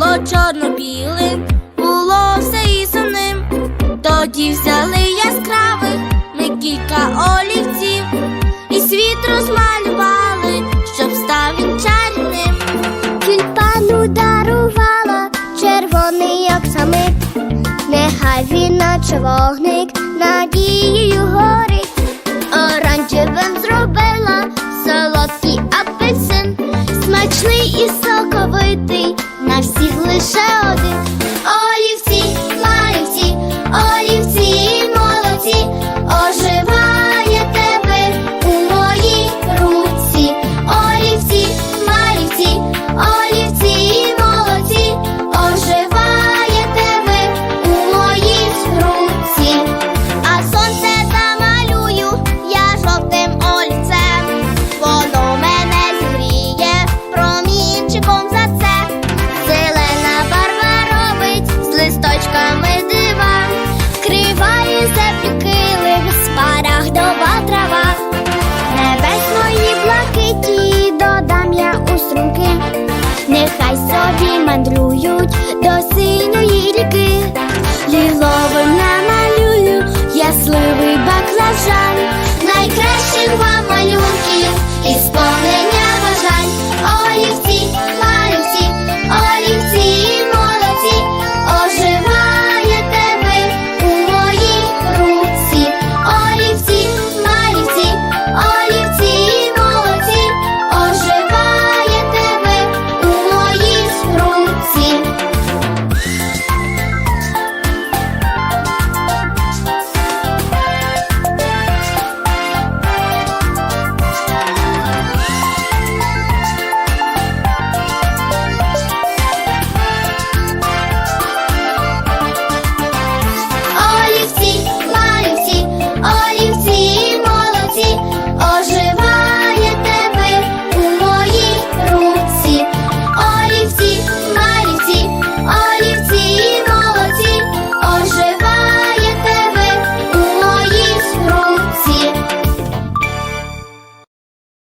було чорно-білим, було все і сумним. Тоді взяли яскравих ми кілька олівців, і світ розмалювали, щоб став він чарівним. Тюльпану дарувала червоний оксамит, нехай він наче вогник надією горить. Оранжевим зробила słyszało dym Though